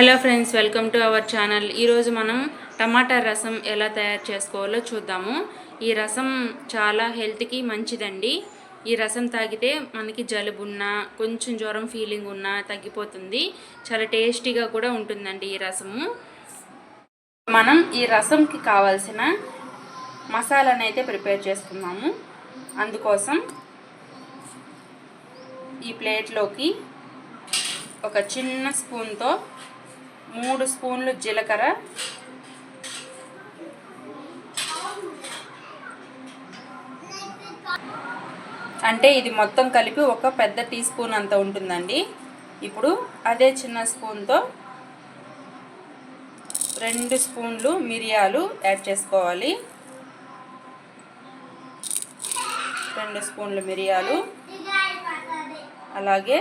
Hello friends welcome to our channel. ఈరోజు మనం టమాటా రసం ఎలా తయారు చేసుకోవాలో చూద్దాము. ఈ రసం చాలా హెల్త్కి మంచిదండి. ఈ రసం తాగితే మనకి జలుబు ఉన్నా కొంచెం జ్వరం ఫీలింగ్ ఉన్నా తగ్గిపోతుంది. చాలా టేస్టీగా కూడా ఉంటుందండి ఈ రసము. మనం ఈ రసంకి కావాల్సిన మసాలాను అయితే ప్రిపేర్ చేసుకున్నాము అందుకోసం ఈ ప్లేట్లోకి ఒక చిన్న స్పూన్తో మూడు స్పూన్లు జీలకర్ర. అంటే ఇది మొత్తం కలిపి ఒక పెద్ద టీ స్పూన్ అంత ఉంటుందండి. ఇప్పుడు అదే చిన్న స్పూన్తో రెండు స్పూన్లు మిరియాలు యాడ్ చేసుకోవాలి. రెండు స్పూన్లు మిరియాలు. అలాగే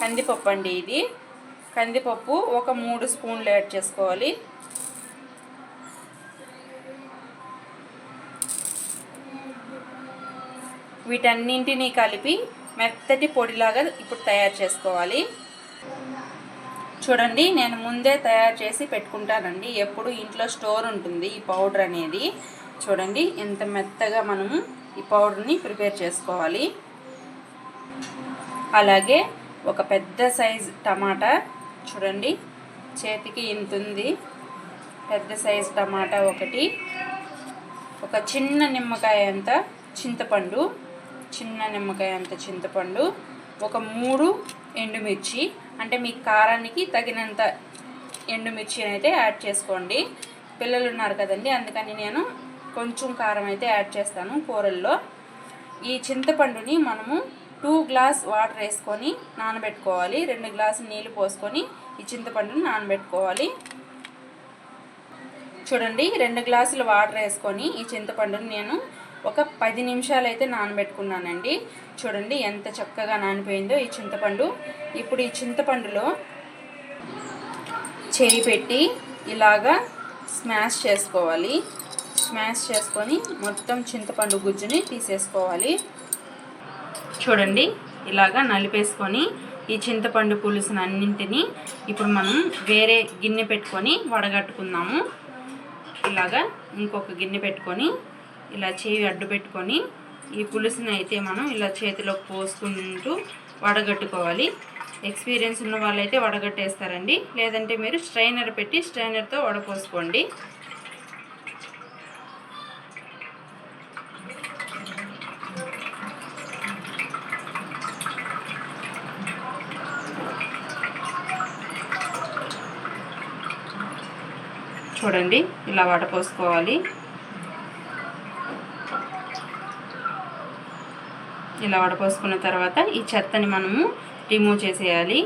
కందిపప్పు అండి ఇది. కందిపప్పు ఒక మూడు స్పూన్లు యాడ్ చేసుకోవాలి. వీటన్నింటినీ కలిపి మెత్తటి పొడిలాగా ఇప్పుడు తయారు చేసుకోవాలి. చూడండి నేను ముందే తయారు చేసి పెట్టుకుంటానండి. ఎప్పుడు ఇంట్లో స్టోర్ ఉంటుంది ఈ పౌడర్ అనేది. చూడండి ఎంత మెత్తగా మనము ఈ పౌడర్ని ప్రిపేర్ చేసుకోవాలి. అలాగే ఒక పెద్ద సైజ్ టమాటా చూడండి. చేతికి ఇంత ఉంది. పెద్ద సైజ్ టమాటా ఒకటి. ఒక చిన్న నిమ్మకాయ అంత చింతపండు. చిన్న నిమ్మకాయ అంత చింతపండు. ఒక మూడు ఎండుమిర్చి. అంటే మీ కారానికి తగినంత ఎండుమిర్చి అయితే యాడ్ చేసుకోండి. పిల్లలు ఉన్నారు కదండి అందుకని నేను కొంచెం కారం అయితే యాడ్ చేస్తాను కూరల్లో. ఈ చింతపండుని మనము టూ గ్లాస్ వాటర్ వేసుకొని నానబెట్టుకోవాలి. రెండు గ్లాసులు నీళ్ళు పోసుకొని ఈ చింతపండుని నానబెట్టుకోవాలి. చూడండి రెండు గ్లాసులు వాటర్ వేసుకొని ఈ చింతపండుని నేను ఒక పది నిమిషాలు అయితే నానబెట్టుకున్నానండి. చూడండి ఎంత చక్కగా నానిపోయిందో ఈ చింతపండు. ఇప్పుడు ఈ చింతపండులో చేయి పెట్టి ఇలాగా స్మాష్ చేసుకోవాలి. స్మాష్ చేసుకొని మొత్తం చింతపండు గుజ్జుని తీసేసుకోవాలి. చూడండి. ఇలాగా నలిపేసుకొని ఈ చింతపండు పులుసును అన్నింటినీ ఇప్పుడు మనం వేరే గిన్నె పెట్టుకొని వడగట్టుకుందాము. ఇలాగా ఇంకొక గిన్నె పెట్టుకొని ఇలా చేయి అడ్డు పెట్టుకొని ఈ పులుసుని అయితే మనం ఇలా చేతిలో పోసుకుంటూ వడగట్టుకోవాలి. ఎక్స్పీరియన్స్ ఉన్న వాళ్ళైతే వడగట్టేస్తారండి. లేదంటే మీరు స్ట్రైనర్ పెట్టి స్ట్రైనర్తో వడపోసుకోండి. చూడండి. ఇలా వడపోసుకోవాలి ఇలా వడపోసుకున్న తర్వాత ఈ చెత్తని మనము రిమూవ్ చేసేయాలి.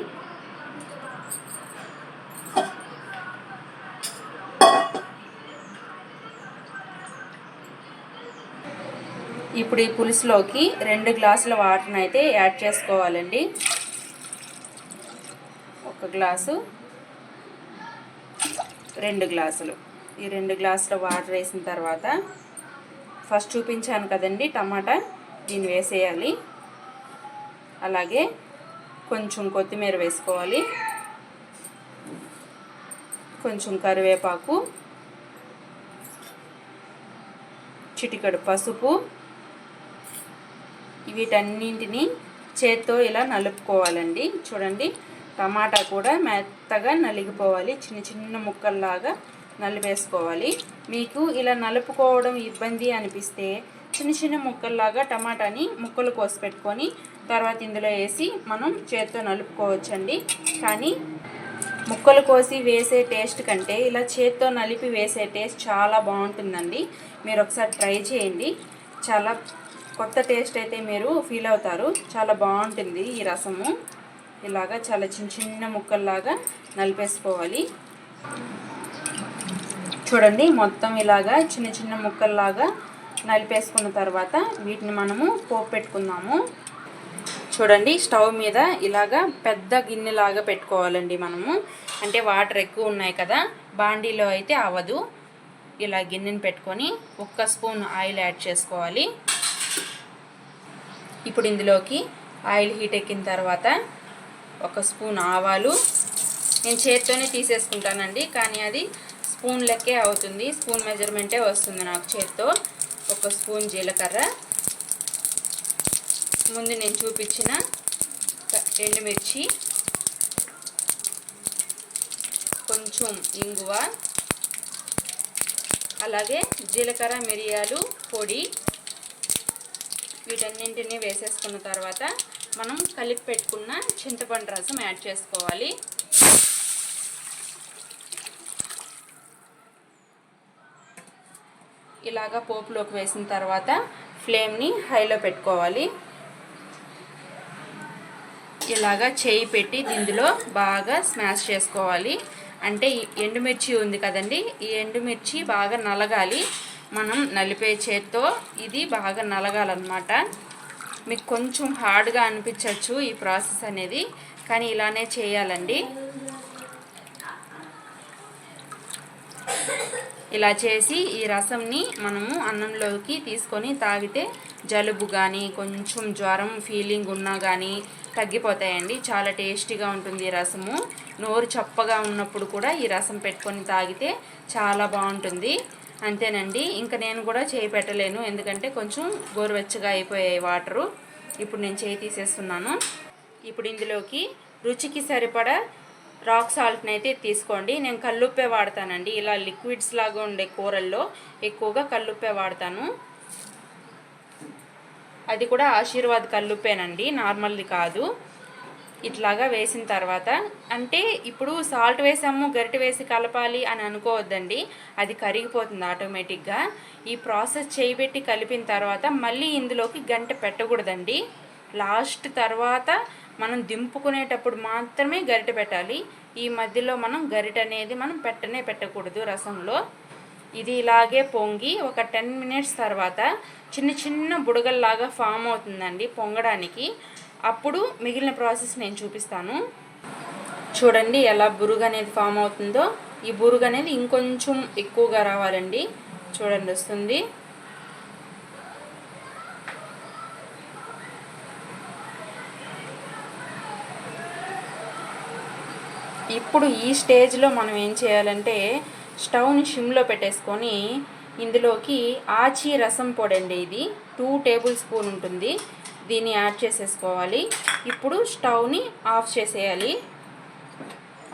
ఇప్పుడు ఈ పులుసులోకి రెండు గ్లాసుల వాటర్ని అయితే యాడ్ చేసుకోవాలండి. ఒక గ్లాసు రెండు గ్లాసులు. ఈ రెండు గ్లాసుల వాటర్ వేసిన తర్వాత ఫస్ట్ చూపించాను కదండి టమాటా దీన్ని వేసేయాలి. అలాగే కొంచెం కొత్తిమీర వేసుకోవాలి. కొంచెం కరివేపాకు చిటికడు పసుపు వీటన్నింటినీ చేత్తో ఇలా నలుపుకోవాలండి. చూడండి టమాటా కూడా మెత్తగా నలిగిపోవాలి. చిన్న చిన్న ముక్కల్లాగా నలిపేసుకోవాలి. మీకు ఇలా నలుపుకోవడం ఇబ్బంది అనిపిస్తే చిన్న చిన్న ముక్కల్లాగా టమాటాని ముక్కలు కోసి పెట్టుకొని తర్వాత ఇందులో వేసి మనం చేత్తో నలుపుకోవచ్చండి. కానీ ముక్కలు కోసి వేసే టేస్ట్ కంటే ఇలా చేత్తో నలిపి వేసే టేస్ట్ చాలా బాగుంటుందండి. మీరు ఒకసారి ట్రై చేయండి. చాలా కొత్త టేస్ట్ అయితే మీరు ఫీల్ అవుతారు. చాలా బాగుంటుంది ఈ రసము. ఇలాగా చాలా చిన్న చిన్న ముక్కల్లాగా నలిపేసుకోవాలి. చూడండి మొత్తం ఇలాగా చిన్న చిన్న ముక్కల్లాగా నలిపేసుకున్న తర్వాత వీటిని మనము పోపు పెట్టుకుందాము. చూడండి స్టవ్ మీద ఇలాగా పెద్ద గిన్నెలాగా పెట్టుకోవాలండి మనము. అంటే వాటర్ ఎక్కువ ఉన్నాయి కదా బాండీలో అయితే అవ్వదు ఇలా గిన్నెని పెట్టుకొని ఒక్క స్పూన్ ఆయిల్ యాడ్ చేసుకోవాలి. ఇప్పుడు ఇందులోకి ఆయిల్ హీట్ ఎక్కిన తర్వాత ఒక స్పూన్ ఆవాలు నేను చేత్తోనే తీసేసుకుంటానండి కానీ అది స్పూన్ లెక్కే అవుతుంది. స్పూన్ మెజర్మెంటే వస్తుంది నాకు చేత్తో. ఒక స్పూన్ జీలకర్ర. ముందు నేను చూపించిన ఎండుమిర్చి. కొంచెం ఇంగువ. అలాగే జీలకర్ర మిరియాలు పొడి వీటన్నింటినీ వేసేసుకున్న తర్వాత మనం కలిపి పెట్టుకున్న చింతపండు రసం యాడ్ చేసుకోవాలి. ఇలాగా పోపులోకి వేసిన తర్వాత ఫ్లేమ్ని హైలో పెట్టుకోవాలి. ఇలాగా చేయి పెట్టి ఇందులో బాగా స్మాష్ చేసుకోవాలి. అంటే ఎండుమిర్చి ఉంది కదండి ఈ ఎండుమిర్చి బాగా నలగాలి. మనం నలిపే చేత్తో ఇది బాగా నలగాలన్నమాట. మీకు కొంచెం హార్డ్గా అనిపించవచ్చు ఈ ప్రాసెస్ అనేది కానీ ఇలానే చేయాలండి. ఇలా చేసి ఈ రసంని మనము అన్నంలోకి తీసుకొని తాగితే జలుబు కానీ కొంచెం జ్వరం ఫీలింగ్ ఉన్నా కానీ తగ్గిపోతాయండి. చాలా టేస్టీగా ఉంటుంది ఈ రసము. నోరు చప్పగా ఉన్నప్పుడు కూడా ఈ రసం పెట్టుకొని తాగితే చాలా బాగుంటుంది. అంతేనండి. ఇంకా నేను కూడా చేయి పెట్టలేను. ఎందుకంటే కొంచెం గోరువెచ్చగా అయిపోయాయి వాటరు. ఇప్పుడు నేను చేయి తీసేస్తున్నాను. ఇప్పుడు ఇందులోకి రుచికి సరిపడా రాక్ సాల్ట్ని అయితే తీసుకోండి. నేను కల్లుప్పే వాడతానండి. ఇలా లిక్విడ్స్ లాగా ఉండే కూరల్లో ఎక్కువగా కల్లుప్పే వాడతాను. అది కూడా ఆశీర్వాద్ కల్లుప్పేనండి. నార్మల్ది కాదు. ఇట్లాగా వేసిన తర్వాత అంటే ఇప్పుడు సాల్ట్ వేసాము గరిటె వేసి కలపాలి అని అనుకోవద్దండి. అది కరిగిపోతుంది ఆటోమేటిక్గా ఈ ప్రాసెస్ చేయబెట్టి కలిపిన తర్వాత మళ్ళీ ఇందులోకి గంట పెట్టకూడదండి. లాస్ట్ తర్వాత మనం దింపుకునేటప్పుడు మాత్రమే గరిటె పెట్టాలి. ఈ మధ్యలో మనం గరిటె అనేది మనం పెట్టనే పెట్టకూడదు రసంలో. ఇది ఇలాగే పొంగి ఒక టెన్ మినిట్స్ తర్వాత చిన్న చిన్న బుడగల్లాగా ఫామ్ అవుతుందండి పొంగడానికి. అప్పుడు మిగిలిన ప్రాసెస్ నేను చూపిస్తాను. చూడండి ఎలా బురుగు అనేది ఫామ్ అవుతుందో. ఈ బురుగు అనేది ఇంకొంచెం ఎక్కువగా రావాలండి. చూడండి వస్తుంది. ఇప్పుడు ఈ స్టేజ్లో మనం ఏం చేయాలంటే స్టవ్ని షిమ్లో పెట్టేసుకొని ఇందులోకి ఆచి రసం పొడి అండి ఇది టూ టేబుల్ స్పూన్ ఉంటుంది. దీన్ని యాడ్ చేసేసుకోవాలి. ఇప్పుడు స్టవ్ని ఆఫ్ చేసేయాలి.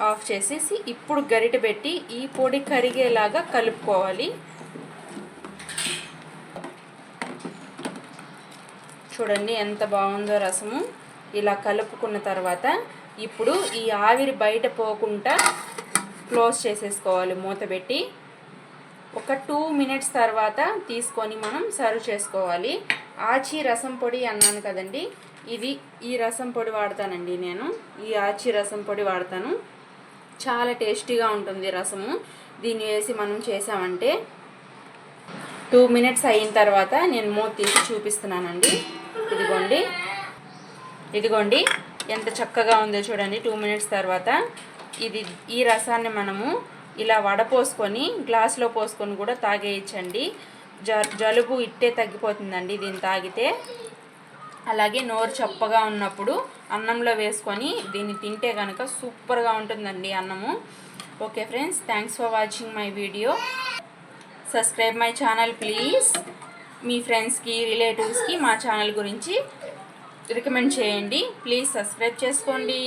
ఆఫ్ చేసేసి ఇప్పుడు గరిట పెట్టి ఈ పొడి కరిగేలాగా కలుపుకోవాలి. చూడండి ఎంత బాగుందో రసము. ఇలా కలుపుకున్న తర్వాత ఇప్పుడు ఈ ఆవిరి బయట పోకుండా క్లోజ్ చేసేసుకోవాలి మూత పెట్టి. ఒక టూ మినిట్స్ తర్వాత తీసుకొని మనం సర్వ్ చేసుకోవాలి. ఆచి రసం పొడి అన్నాను కదండి. ఇది ఈ రసం పొడి వాడతానండి నేను. ఈ ఆచి రసం పొడి వాడతాను. చాలా టేస్టీగా ఉంటుంది రసము. దీన్ని వేసి మనం చేసామంటే టూ మినిట్స్ అయిన తర్వాత నేను మూత తీసి చూపిస్తున్నానండి. ఇదిగోండి. ఇదిగోండి. ఎంత చక్కగా ఉందో చూడండి. టూ మినిట్స్ తర్వాత ఇది ఈ రసాన్ని మనము ఇలా వడపోసుకొని గ్లాస్లో పోసుకొని కూడా తాగేయచ్చండి. జలుబు ఇట్టే తగ్గిపోతుందండి దీన్ని తాగితే. అలాగే నోరు చప్పగా ఉన్నప్పుడు అన్నంలో వేసుకొని దీన్ని తింటే కనుక సూపర్గా ఉంటుందండి అన్నము. Okay friends thanks for watching my video. Subscribe my channel please. మీ ఫ్రెండ్స్కి రిలేటివ్స్కి మా ఛానల్ గురించి రికమెండ్ చేయండి. ప్లీజ్ సబ్స్క్రైబ్ చేసుకోండి.